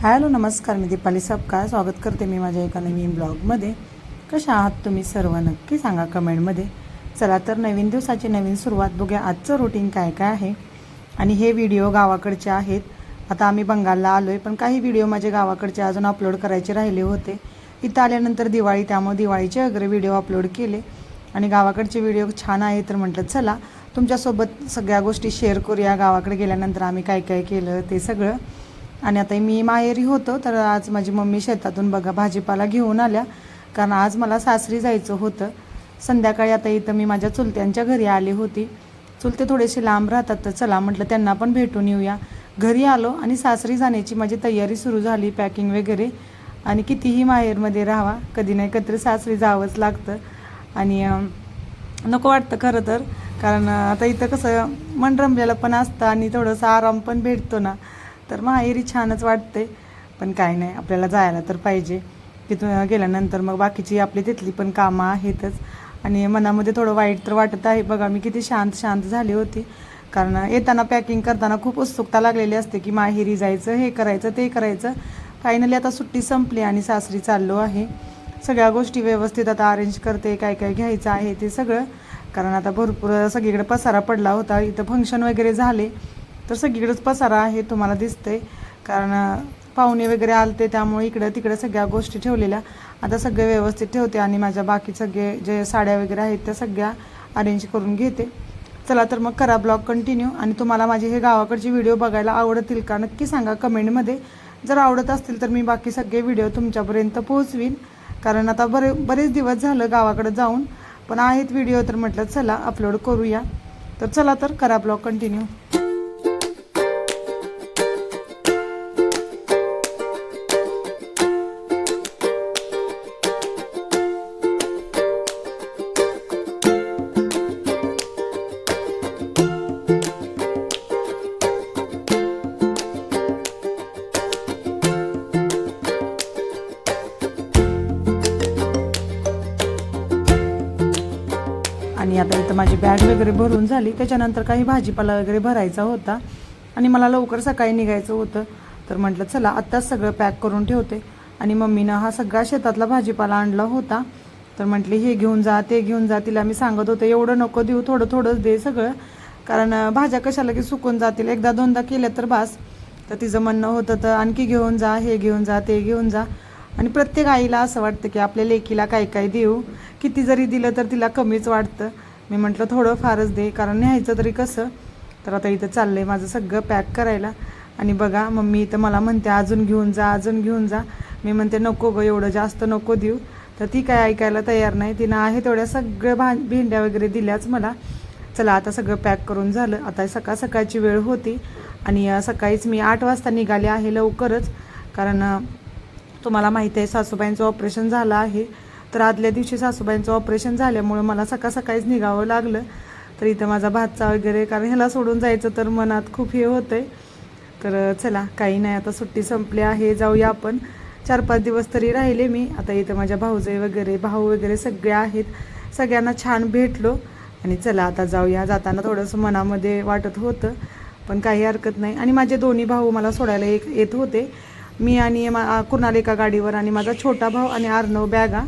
Hello नमस्कार मी दीपाली सपकाळ. स्वागत करते मी माझ्या एका नवीन ब्लॉगमध्ये. कशा आहात तुम्ही सर्व? नक्की सांगा कमेंटमध्ये. चला तर नवीन दिवसाची नवीन सुरुवात बघूया. आजचं रुटीन काय काय आहे? आणि हे व्हिडिओ गावाकडचे आहेत. आता आम्ही बंगालला आलो आहे पण काही व्हिडिओ माझे गावाकडचे अजून अपलोड करायचे राहिले होते. इथं आल्यानंतर दिवाळी त्यामुळे दिवाळीचे वगैरे व्हिडिओ अपलोड केले. आणि गावाकडचे व्हिडिओ छान आहे तर म्हटलं चला तुमच्यासोबत सगळ्या गोष्टी शेअर करूया. गावाकडे गेल्यानंतर आम्ही काय काय केलं ते सगळं. आणि आता मी माहेरी होतो तर आज माझी मम्मी शेतातून बघा भाजीपाला घेऊन आल्या. कारण आज मला सासरी जायचं होतं. संध्याकाळी आता इथं मी माझ्या चुलत्यांच्या घरी आली होती. चुलते थोडेसे लांब राहतात तर चला म्हटलं त्यांना पण भेटून येऊया. घरी आलो आणि सासरी जाण्याची माझी तयारी सुरू झाली पॅकिंग वगैरे. आणि कितीही माहेरमध्ये राहावा कधी नाही कधी सासरी जावंच लागतं. आणि नको वाटतं खरं तर. कारण आता इथं कसं मन रमलेलं पण असतं आणि थोडंसं आराम पण भेटतो ना. तर माहेरी छानच वाटते पण काय नाही आपल्याला जायला तर पाहिजे. तिथून गेल्यानंतर मग बाकीची आपली तिथली पण कामं आहेतच. आणि मनामध्ये थोडं वाईट तर वाटत आहे. बघा मी किती शांत शांत झाली होती. कारण येताना पॅकिंग करताना खूप उत्सुकता लागलेली असते की माहेरी जायचं हे करायचं ते करायचं. फायनली आता सुट्टी संपली आणि सासरी चाललो आहे. सगळ्या गोष्टी व्यवस्थित आता अरेंज करते काय काय घ्यायचं आहे ते सगळं. कारण आता भरपूर सगळीकडे पसारा पडला होता. इथं फंक्शन वगैरे झाले. तर सगळीकडंच पसारा आहे तुम्हाला दिसतंय. कारण पाहुणे वगैरे आलते त्यामुळे इकडं तिकडं सगळ्या गोष्टी ठेवलेल्या. आता सगळे व्यवस्थित ठेवते आणि माझ्या बाकी सगळे जे साड्या वगैरे आहेत त्या सगळ्या अरेंज करून घेते. चला तर मग करा ब्लॉग कंटिन्यू आणि तुम्हाला माझे हे गावाकडचे व्हिडिओ बघायला आवडतील का नक्की सांगा कमेंटमध्ये. जर आवडत असतील तर मी बाकी सगळे व्हिडिओ तुमच्यापर्यंत पोहोचवीन. कारण आता बरे बरेच दिवस झालं गावाकडे जाऊन. पण आहेत व्हिडिओ तर म्हटलं चला अपलोड करूया. तर चला तर करा ब्लॉग कंटिन्यू माझी बॅग वगैरे भरून झाली. त्याच्यानंतर काही भाजीपाला वगैरे भरायचा होता. आणि मला लवकर सकाळी निघायचं होतं. तर म्हटलं चला आत्ताच सगळं पॅक करून ठेवते. आणि मम्मीनं हा सगळा शेतातला भाजीपाला आणला होता. तर म्हटले हे घेऊन जा ते घेऊन जा. तिला मी सांगत होते एवढं नको देऊ थोडं थोडंच दे सगळं. कारण भाज्या कशाला की सुकून जातील. एकदा दोनदा केल्या तर बास. तर तिचं म्हणणं होतं तर आणखी घेऊन जा हे घेऊन जा ते घेऊन जा. आणि प्रत्येक आईला असं वाटतं की आपल्या लेकीला काय काय देऊ. किती जरी दिलं तर तिला कमीच वाटतं. मी म्हटलं थोडं फारच दे कारण न्यायचं तरी कसं? तर आता इथं चाललं आहे माझं सगळं पॅक करायला. आणि बघा मम्मी इथं मला म्हणते अजून घेऊन जा अजून घेऊन जा. मी म्हणते नको गं एवढं जास्त नको देऊ. तर ती काय ऐकायला तयार नाही. तिनं आहे तेवढ्या सगळ्या भा भेंड्या वगैरे दिल्याच मला. चला आता सगळं पॅक करून झालं. आता सकाळ सकाळची वेळ होती. आणि सकाळीच मी आठ वाजता निघाले आहे लवकरच. कारण तुम्हाला माहिती आहे सासूबाईंचं ऑपरेशन झालं आहे. तर आदल्या दिवशी सासूबाईंचं ऑपरेशन झाल्यामुळं मला सकाळ सकाळीच निघावं लागलं. तर इथं माझा भातचा वगैरे कारण ह्याला सोडून जायचं तर मनात खूप हे होतं आहे तर चला काही नाही आता सुट्टी संपली आहे जाऊया आपण. चार पाच दिवस तरी राहिले मी. आता इथं माझ्या भाऊजे वगैरे भाऊ वगैरे सगळे आहेत. सगळ्यांना छान भेटलो. आणि चला आता जाऊया. जाताना थोडंसं मनामध्ये वाटत होतं पण काही हरकत नाही. आणि माझे दोन्ही भाऊ मला सोडायला एक येत होते. मी आणि मा कुणाल एका गाडीवर आणि माझा छोटा भाऊ आणि आर्नव बॅगा.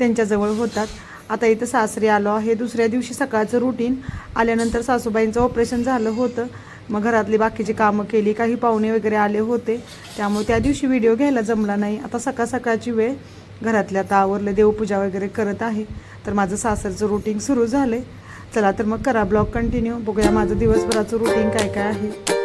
त्यांच्याजवळ होतात. आता इथं सासरी आलो आहे. दुसऱ्या दिवशी सकाळचं रुटीन आल्यानंतर सासूबाईंचं ऑपरेशन झालं होतं. मग घरातली बाकीची कामं केली. काही पाहुणे वगैरे आले होते. त्यामुळे त्या दिवशी व्हिडिओ घ्यायला जमला नाही. आता सकाळ सकाळची वेळ घरातल्या आता आवरलं देवपूजा वगैरे करत आहे. तर माझं सासरचं रुटीन सुरू झालं चला तर मग करा ब्लॉग कंटिन्यू बघूया माझं दिवसभराचं रुटीन काय काय आहे.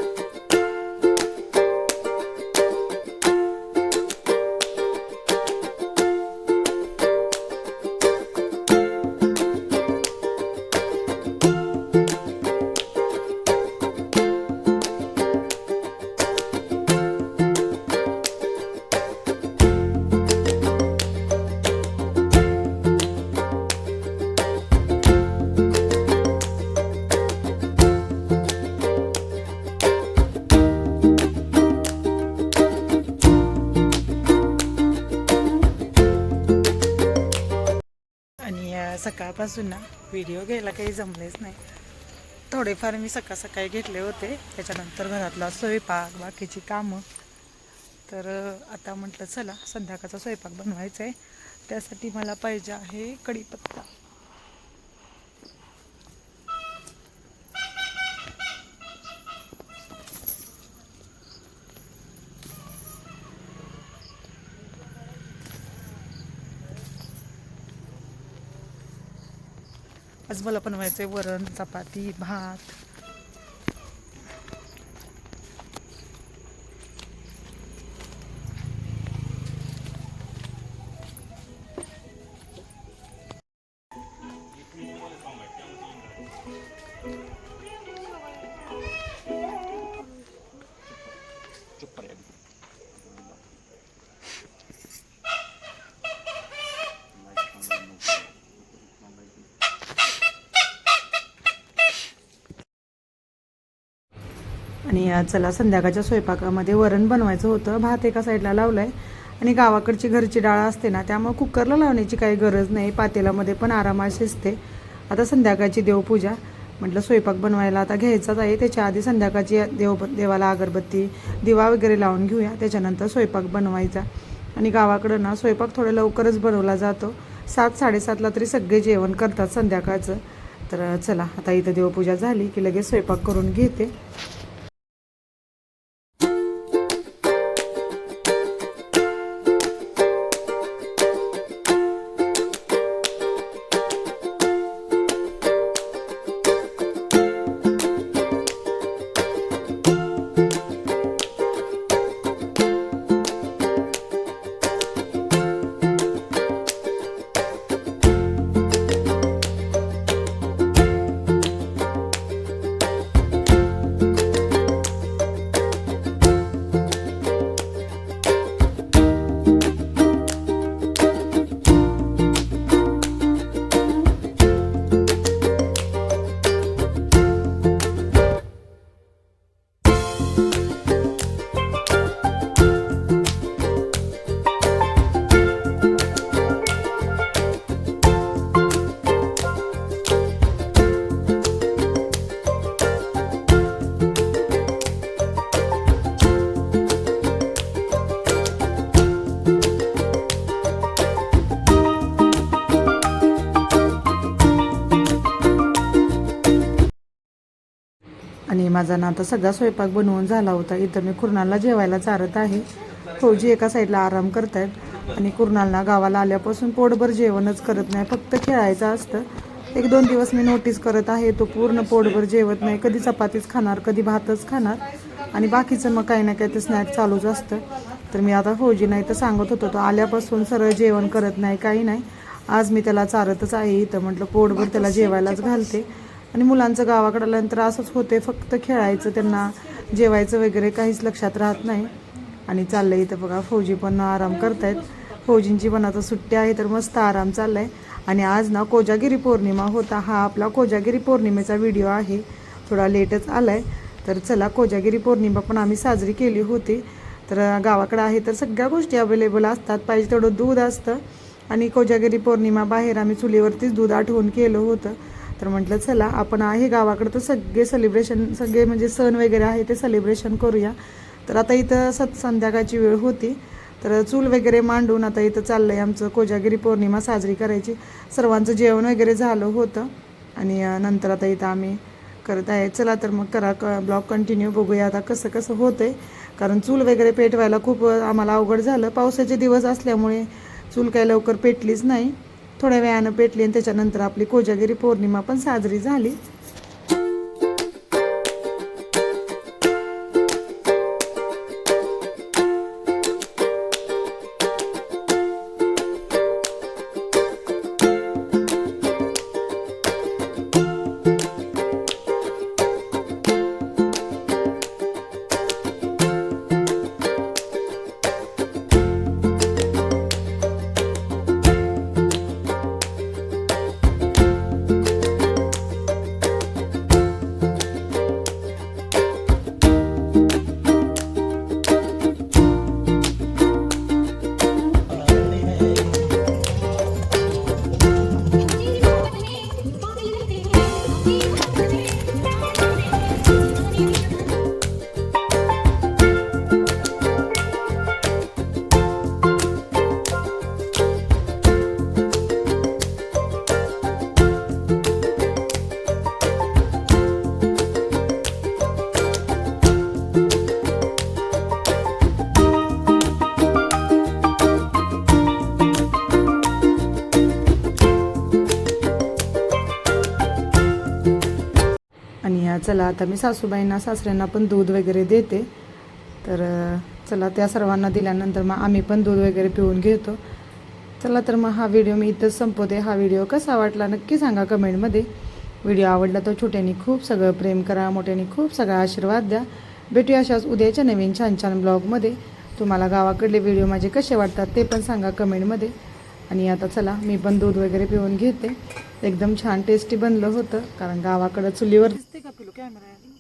सकाळपासून ना व्हिडिओ घ्यायला काही जमलेच नाही. थोडेफार मी सकाळ सकाळी घेतले होते. त्याच्यानंतर घरातला स्वयंपाक बाकीची कामं. तर आता म्हटलं चला संध्याकाळचा स्वयंपाक बनवायचा आहे त्यासाठी मला पाहिजे आहे कढीपत्ता. आज मला बनवायचं आहे वरण चपाती भात. आणि चला संध्याकाळच्या स्वयंपाकामध्ये वरण बनवायचं होतं. भात एका साईडला लावलाय आणि गावाकडची घरची डाळ असते ना त्यामुळे कुकरला लावण्याची काही गरज नाही. पातेलामध्ये पण आरामात शिजते आता संध्याकाळची देवपूजा. म्हटलं स्वयंपाक बनवायला आता घ्यायचाच आहे. त्याच्या आधी संध्याकाळची देव देवाला अगरबत्ती दिवा वगैरे लावून घेऊया. त्याच्यानंतर स्वयंपाक बनवायचा. आणि गावाकडं ना स्वयंपाक थोडं लवकरच बनवला जातो. सात साडेसातला तरी सगळे जेवण करतात संध्याकाळचं. तर चला आता इथं देवपूजा झाली की लगेच स्वयंपाक करून घेते. माझा ना आता सगळा स्वयंपाक बनवून झाला होता. इथं मी कुरणाला जेवायला चारत आहे. फौजी एका साईडला आराम करतायत आणि कुर्नालला गावाला आल्यापासून पोटभर जेवणच करत नाही फक्त खेळायचं असतं. एक दोन दिवस मी नोटीस करत आहे तो पूर्ण पोटभर जेवत नाही कधी चपातीच खाणार कधी भातच खाणार आणि बाकीचं मग काही ना काही ते स्नॅक चालूच असतं. तर मी आता फौजी नाही तर सांगत होतो तो आल्यापासून सरळ जेवण करत नाही काही नाही. आज मी त्याला चारतच आहे इथं म्हटलं पोटभर त्याला जेवायलाच घालते. आणि मुलांचं गावाकडे आल्यानंतर असंच होते फक्त खेळायचं त्यांना जेवायचं वगैरे काहीच लक्षात राहत नाही. आणि चाललंय इथं बघा फौजी पण आराम करतायत. फौजींची पण आता सुट्टी आहे तर मस्त आराम चाललाय. आणि आज ना कोजागिरी पौर्णिमा होता हा आपला कोजागिरी पौर्णिमेचा व्हिडिओ आहे. थोडा लेटच आलाय. तर चला कोजागिरी पौर्णिमा पण आम्ही साजरी केली होती. तर गावाकडे आहे तर सगळ्या गोष्टी अवेलेबल असतात. पाहिजे तेवढं दूध असतं. आणि कोजागिरी पौर्णिमा बाहेर आम्ही चुलीवरतीच दूध आठवून केलं होतं. तर म्हटलं चला आपण आहे गावाकडं तर सगळे सेलिब्रेशन सगळे म्हणजे सण वगैरे आहे ते सेलिब्रेशन करूया. तर आता इथं सत संध्याकाळची वेळ होती. तर चूल वगैरे मांडून आता इथं चाललं आहे आमचं कोजागिरी पौर्णिमा साजरी करायची. सर्वांचं जेवण वगैरे झालं होतं. आणि नंतर आता इथं आम्ही करत आहे. चला तर मग करा क ब्लॉग कंटिन्यू बघूया आता कसं कसं होतंय. कारण चूल वगैरे पेटवायला खूप आम्हाला अवघड झालं. पावसाचे दिवस असल्यामुळे चूल काही लवकर पेटलीच नाही. थोड्या वेळानं पेटली आणि त्याच्यानंतर आपली कोजागिरी पौर्णिमा पण साजरी झाली. चला आता मी सासूबाईंना सासऱ्यांना पण दूध वगैरे देते. तर चला त्या सर्वांना दिल्यानंतर मग आम्ही पण दूध वगैरे पिऊन घेतो. चला तर मग हा व्हिडिओ मी इथंच संपवते. हा व्हिडिओ कसा वाटला नक्की सांगा कमेंटमध्ये. व्हिडिओ आवडला तर छोट्यानी खूप सगळं प्रेम करा मोठ्यांनी खूप सगळा आशीर्वाद द्या. भेटूया अशाच उद्याच्या नवीन छान छान ब्लॉगमध्ये. तुम्हाला गावाकडले व्हिडिओ माझे कसे वाटतात ते पण सांगा कमेंटमध्ये. आणि आता चला मी पण दूध वगैरे पिऊन घेते. एकदम छान टेस्टी बनलं होतं कारण गावाकडं चुलीवर दिसते का पिलू? कॅमेरा